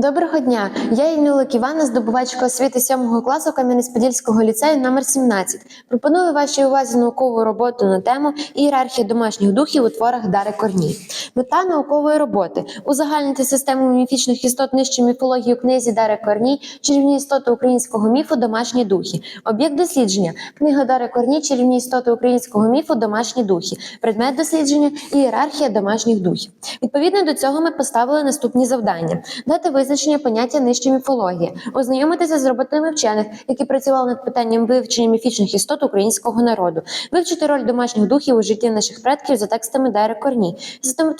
Доброго дня! Я Ільнулик Івана, здобувачка освіти 7 класу Кам'янець-Подільського ліцею номер 17. Пропоную вашій увазі наукову роботу на тему ієрархія домашніх духів у творах Дари Корній. Мета наукової роботи узагальнити систему міфічних істот нижчої міфології у книзі Дари Корній, чарівні істоти українського міфу Домашні духи. Об'єкт дослідження книга Дари Корній, чарівні істоти українського міфу Домашні духи. Предмет дослідження ієрархія домашніх духів. Відповідно до цього ми поставили наступні завдання: дати визначення поняття нижча міфологія, ознайомитися з роботами вчених, які працювали над питанням вивчення міфічних істот українського народу, вивчити роль домашніх духів у житті наших предків за текстами Дари Корні,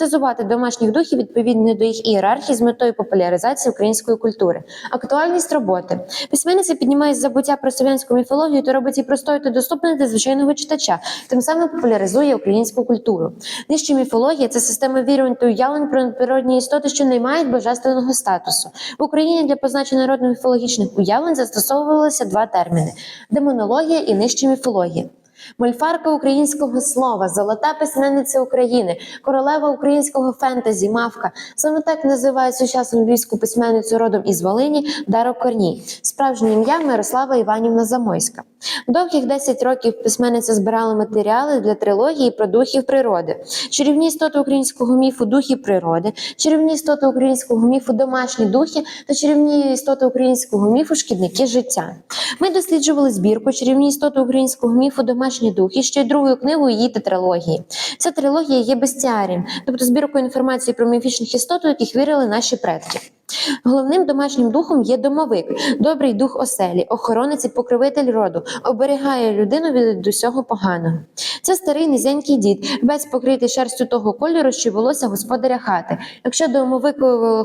систематизувати домашніх духів відповідно до їх ієрархії з метою популяризації української культури, актуальність роботи. Письменниця піднімає забуття про слов'янську міфологію та робить її простою та доступною для звичайного читача, тим самим популяризує українську культуру. Нижча міфологія це система вірувань та уявлень про надприродні істоти, що не мають божественного статусу. В Україні для позначення народно-міфологічних уявлень застосовувалися два терміни: демонологія і нижча міфологія. Мольфарка українського слова, золота письменниця України, королева українського фентезі, мавка. Саме так називають сучасну львівську письменницю родом із Волині Даро Корній. Справжнє ім'я Мирослава Іванівна Замойська. Довгих 10 років письменниця збирала матеріали для трилогії про духів природи, чарівні істоти українського міфу духи природи, чарівні істоти українського міфу домашні духи та чарівні істоти українського міфу шкідники життя. Ми досліджували збірку чарівні істоти українського міфу домашні духи ще й другою книгою її тетралогії. Ця трилогія є бестіарієм, тобто збіркою інформації про міфічних істот, у яких вірили наші предки. Головним домашнім духом є домовик, добрий дух оселі, охоронець і покровитель роду, оберігає людину від усього поганого. Це старий низенький дід, весь покритий шерстю того кольору, що волосся господаря хати. Якщо домовик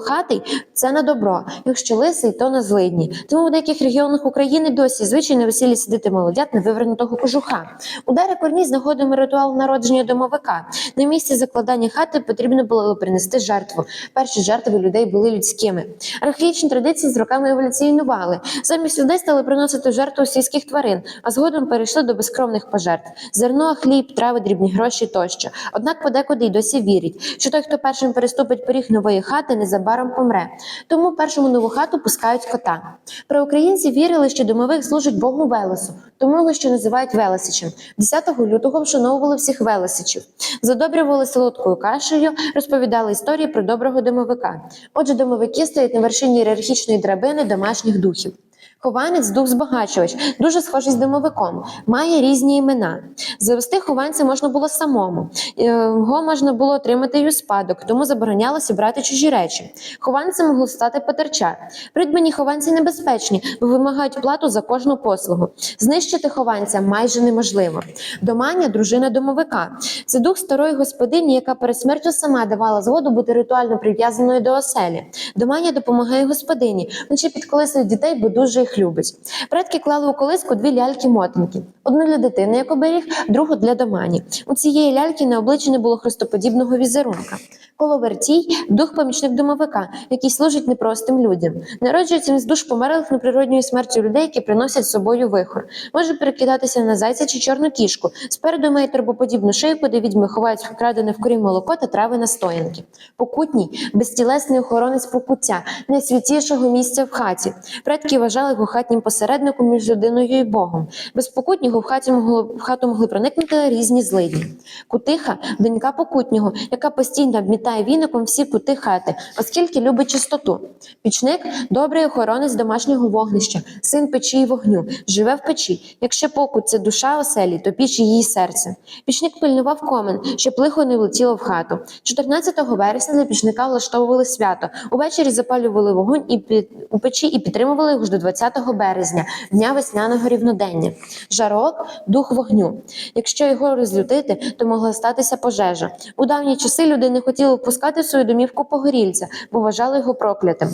хатий, це на добро, якщо лисий, то на злидні. Тому в деяких регіонах України досі звичай на весіллі сидити молодят на вивернутого кожуха. У Дарі Корній знаходимо ритуал народження домовика. На місці закладання хати потрібно було принести жертву. Перші жертви людей були людськими. Архаїчні традиції з роками еволюціонували. Замість людей стали приносити жертву сільських тварин, а згодом перейшли до безкровних пожертв: зерно, хліб, трави, дрібні гроші тощо. Однак подекуди й досі вірять, що той, хто першим переступить поріг нової хати, незабаром помре. Тому першому нову хату пускають кота. Про українці вірили, що домовик служить Богу Велесу, тому його ще називають Велесичем. 10 лютого вшановували всіх Велесичів, задобрювали солодкою кашею, розповідали історії про доброго домовика. Отже, домовики стоять на вершині ієрархічної драбини домашніх духів. Хованець дух збагачувач, дуже схожий з домовиком, має різні імена. Завести хованця можна було самому, його можна було отримати й у спадок, тому заборонялося брати чужі речі. Хованцем могло стати потерча. Придбані хованці небезпечні, бо вимагають плату за кожну послугу. Знищити хованця майже неможливо. Доманя дружина домовика. Це дух старої господині, яка перед смертю сама давала згоду бути ритуально прив'язаною до оселі. Доманя допомагає господині, вночі підколисує дітей, бо дуже їх любить. Предки клали у колиску дві ляльки-мотанки: одну для дитини, як оберіг, другу для домані. У цієї ляльки на обличчі не було хрестоподібного візерунка. Коловертій дух помічник домовика, який служить непростим людям. Народжується він з душ померлих неприродньою смертю людей, які приносять з собою вихор. Може перекидатися на зайця чи чорну кішку. Спереду має турбоподібну шию, куди відьми ховають вкрадене в корі молоко та трави настоянки. Покутній безтілесний охоронець покуття, найсвятішого місця в хаті. Предки вважали його хатнім посередником між людиною і Богом. Без покутнього в хаті могло в хату могли проникнути різні злидні. Кутиха донька покутнього, яка постійно обмітає віником всі кути хати, оскільки любить чистоту. Пічник добрий охоронець домашнього вогнища, син печі й вогню, живе в печі. Якщо покут це душа оселі, то піч її серце. Пічник пильнував комен, щоб лихо не влетіло в хату. 14 вересня для пічника влаштовували свято. Увечері запалювали вогонь і під у печі і підтримували його ж до 20 березня, дня весняного рівнодення. Жарок дух вогню. Якщо його розлютити, то могла статися пожежа. У давні часи люди не хотіли впускати в свою домівку погорільця, бо вважали його проклятим.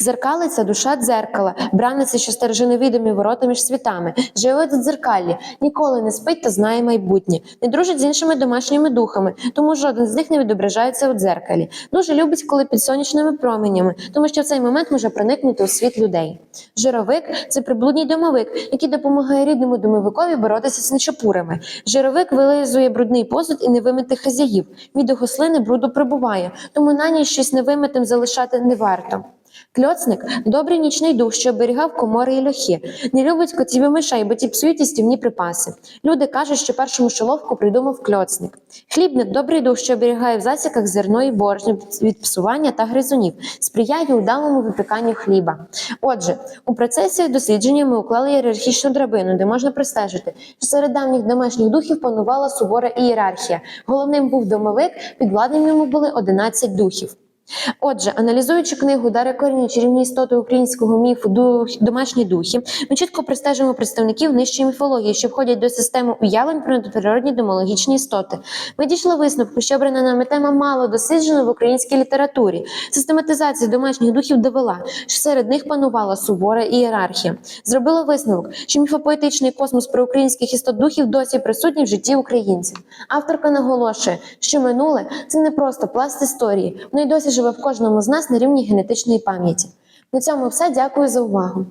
Зеркалиця душа дзеркала, браниця, що стереже невідомі ворота між світами, живе до дзеркалі, ніколи не спить та знає майбутнє, не дружить з іншими домашніми духами, тому жоден з них не відображається у дзеркалі. Дуже любить, коли під сонячними променями, тому що в цей момент може проникнути у світ людей. Жировик це приблудній домовик, який допомагає рідному домовикові боротися з нечопурами. Жировик вилизує брудний посуд і невимитих хазяїв. Від його слини бруду прибуває, тому на ніч щось невимитим залишати не варто. Кльоцник добрий нічний дух, що оберігав комори і льохи. Не любить котів і мишей, бо ті псують істівні припаси. Люди кажуть, що першу мишоловку придумав кльоцник. Хлібник добрий дух, що оберігає в засіках зерно і борошно від псування та гризунів, сприяє удалому випіканню хліба. Отже, у процесі дослідження ми уклали ієрархічну драбину, де можна простежити, що серед давніх домашніх духів панувала сувора ієрархія. Головним був домовик, підвладним йому були 11 духів. Отже, аналізуючи книгу Дари коріння чарівні істоти українського міфу домашні духи, ми чітко простежимо представників нижчої міфології, що входять до системи уявлень про надприродні домологічні істоти. Ми дійшли висновку, що обрана нами тема мало досліджена в українській літературі. Систематизація домашніх духів довела, що серед них панувала сувора ієрархія. Зробила висновок, що міфопоетичний космос про українських істот духів досі присутній в житті українців. Авторка наголошує, що минуле це не просто пласт історії, воно й досі живе в кожному з нас на рівні генетичної пам'яті. На цьому все. Дякую за увагу.